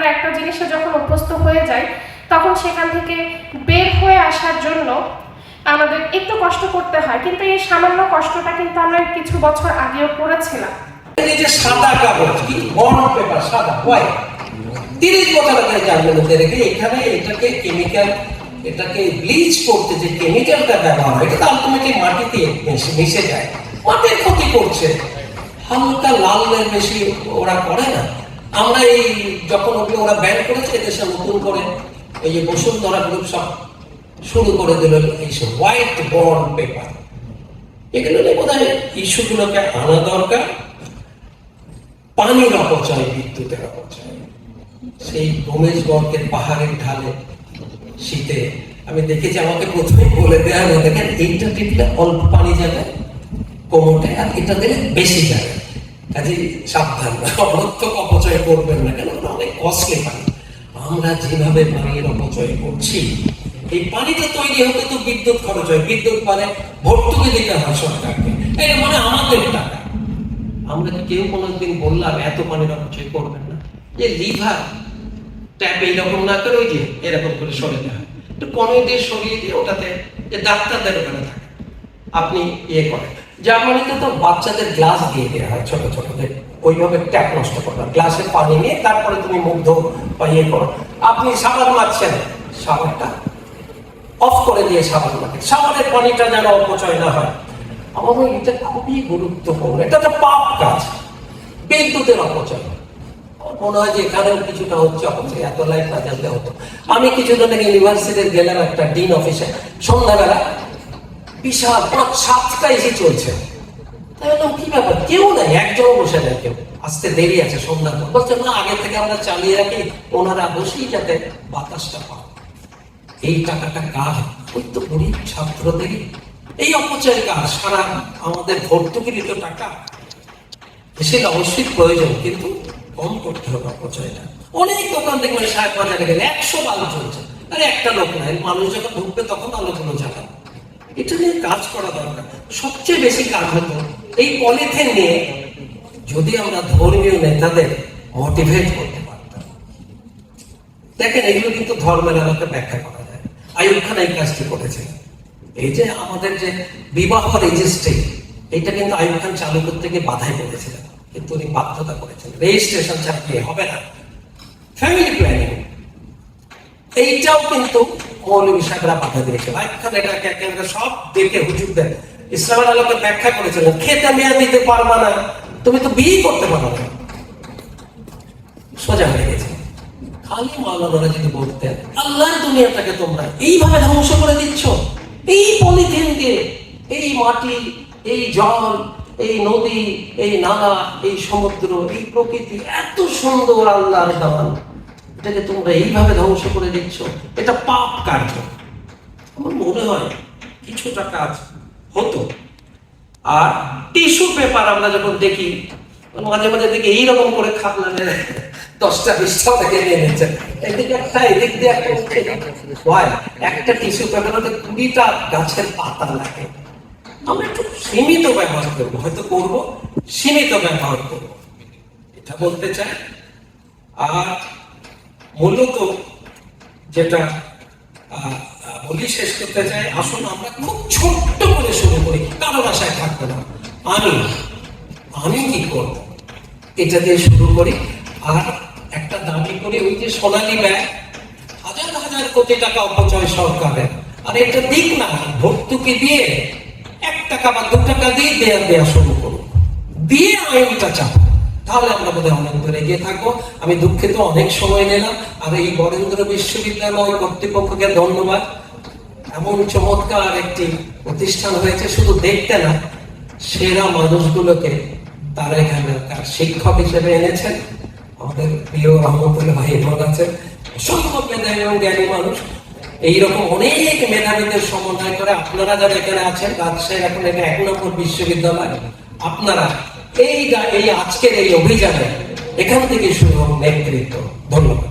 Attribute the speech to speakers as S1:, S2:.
S1: আমরা একটা জিনিসে যখন অভ্যস্ত হয়ে যাই, তখন সেখান থেকে বের হয়ে আসার জন্য আমাদের একটু কষ্ট করতে হয়। কিন্তু এই সামান্য কষ্টটা কিন্তু আমরা কিছু বছর আগেও করেছিলাম।
S2: এই যে সাদা কাগজ কি? বর্ণ পেপার, সাদা হোয়াইট তিরিশ বছর আগে জার্মানিতে রেখে এখানে এটাকে কেমিক্যাল এটাকে ব্লিচ করতে যে কেমিক্যালটা ব্যবহার হয়, এটা আলটিমেটলি মাটিতে মিশে- যায়। মাটির ক্ষতি করছে। হালকা লালের বেশি ওরা করে না। আমরা এই যখন ওগুলো ওরা ব্যান করেছে এদেশে নতুন করে এই যে বসুন্ধরা গ্রুপ সব শুরু করে দিল এইসব হোয়াইট বর্ন পেপার এগুলো নিয়ে বোধ হয় ইস্যুগুলোকে আনা দরকার। পানির অপচয়, বিদ্যুতের অপচয়। সেই গোমেশগড়ের পাহাড়ের ঢালে শীতে। আমি দেখেছি, আমাকে প্রথমে বলে দেওয়া হলো, দেখেন, এইটা টিপলে অল্প পানি যাবে কোমরটা আর এটা দিলে বেশি যাবে। কাজে সাবধান। অপচয় করবেন না কেন? অনেক পানি। আমরা যেভাবে পানির অপচয় করছি, এই পানিটা তৈরি হতে তো বিদ্যুৎ খরচ হয়। বিদ্যুৎ মানে ভর্তুকি দিতে হয় সরকারকে। মানে আমাদের টাকা। আমরা কেউ কোনোদিন বললাম, এত পানির অপচয় করবেন না? যে লিভার ট্যাপ এইরকম না করে ওই যে এরকম করে সরিয়ে দেওয়া একটু কমে দিয়ে সরিয়ে দিয়ে ওটাতে যে ডাক্তারদের ওখানে থাকে। আপনি ইয়ে করেন। জার্মানিতে তো বাচ্চাদের গ্লাস দিয়ে দেওয়া হয় ছোট ছোটদের ওইভাবে ট্যাপ নষ্ট করবে গ্লাসে পানি নিয়ে তারপরে তুমি মুগ্ধ বা ইয়ে করো। আপনি সাবান মারছেন সাবানটা অফ করে দিয়ে সাবান মারতে সাবানের পানিটা যেন অপচয় না হয়। মনে এটা খুবই গুরুত্বপূর্ণ। এটা তো পাপ কাজ, বিদ্যুতের অপচয়। মনে হয় যে এখানেও কিছুটা হচ্ছে অপচয়। এত লাইট না জানলে হতো। আমি কিছুদিন ইউনিভার্সিটির গেলাম একটা ডিন অফিসে সন্ধ্যাবেলা বিশাল পাঁচ সাতটা এসে চলছে। তাই বললাম কি ব্যাপার? কেউ নাই একজন বসে নেই কেউ। আসতে দেরি আছে, সন্ধ্যা পর। বলছে, না, আগে থেকে আমরা চালিয়ে রাখি, ওনারা বসেই যাতে বাতাসটা পান। এই টাকাটা কার? ওই তো গরিব ছাত্রদের এই অপচয় কার? সারা আমাদের ভর্তুকির তো টাকা। সেটা অবশ্যই প্রয়োজন, কিন্তু কম করতে হবে অপচয়টা। অনেক দোকান দেখবেন, সাহেব বাজারে গেলে একশো আলো চলছে। আরে একটা লোক নাই, মানুষ যখন ঢুকবে তখন আলোগুলো জ্বালান এটা নিয়ে কাজ করা দরকার। সবচেয়ে বেশি কাজ হতো এই পলিথিন নিয়ে যদি আমরা ধর্মীয় নেতাদের মোটিভেট করতে পারতাম। দেখেন, এগুলো কিন্তু ধর্মের আলোকে ব্যাখ্যা করা যায়। আয়ুব খান এই কাজটি করেছেন। এই যে আমাদের যে বিবাহ রেজিস্ট্রি এটা কিন্তু আয়ুব খান চালু করতে গিয়ে বাধাই পড়েছিলেন। কিন্তু উনি বাধ্যতা করেছেন। রেজিস্ট্রেশন ছাড়া হবে না? ফ্যামিলি প্ল্যানিং এইটাও কিন্তু মৌলবী এটাকে একেবারে সব দেখে ইসলামের আলোকে ব্যাখ্যা করেছিলেন খেতে মেয়া দিতে পারবা না। তুমি তো বিয়ে করতে পারো না। সোজা হয়ে গেছে। খালি মাওলানারা যদি বলতেন, আল্লাহর দুনিয়াটাকে তোমরা এইভাবে ধ্বংস করে দিচ্ছ। এই পলিথিন দিয়ে, এই মাটি, এই জল, এই নদী, এই নালা, এই সমুদ্র, এই প্রকৃতি, এত সুন্দর আল্লাহর দান। এটাকে তোমরা এইভাবে ধ্বংস করে দিচ্ছ। এটা পাপ কার্য। আমার মনে হয় কিছুটা কাজ হতো। আর টিস্যু পেপার আমরা যখন দেখি, মাঝে মাঝে দেখি এইরকম করে খাবলা নেয় দশটা, বিশটা থেকে নিয়ে নিচ্ছে। এদিকে একটা, এদিক দিয়ে একটা হয় একটা টিস্যু পেপারে কুড়িটা গাছের পাতা লাগে। আমরা একটু সীমিত ব্যবহার করব। হয়তো করব, সীমিত ব্যবহার করব। এটা বলতে চাই। আর মূলত যেটা বলি শেষ করতে চাই, আসুন আমরা খুব ছোট্ট করে শুরু করি, কারও বাসায় থাকবে না। আমি আমি কি করব? এটা দিয়ে শুরু করি, আর একটা দাবি করি, ওই যে সোনালী ব্যাগ, হাজার হাজার কোটি টাকা অপচয় সরকারের। আর এটা দিক না, ভর্তুকি দিয়ে, এক টাকা বা দু টাকা দিয়ে দেয়া দেয়া শুরু করুন। দিয়ে আইনটা চাপ তাহলে আমরা বোধহয় অনেক দূর এগিয়ে থাকব। আমি দুঃখিত, অনেক সময় নিলাম। আর এই বরেন্দ্র বিশ্ববিদ্যালয় কর্তৃপক্ষকে ধন্যবাদ। এমন চমৎকার একটি প্রতিষ্ঠান হয়েছে, শুধু দেখতে না, সেরা মানুষগুলোকে তারা এখানে তার শিক্ষক হিসেবে এনেছেন। আমাদের প্রিয় রহমতুল্লাহ ভাই বোন আছেন। অসম্ভব মেধাবী এবং জ্ঞানী মানুষ। এইরকম অনেক মেধাবীদের সমন্বয় করে আপনারা যারা এখানে আছেন, রাজশাহীর এখন এক নম্বর বিশ্ববিদ্যালয়। আপনারা এই এই আজকের এই অভিযানে এখান থেকে শুরু হোক নেতৃত্ব। ধন্যবাদ।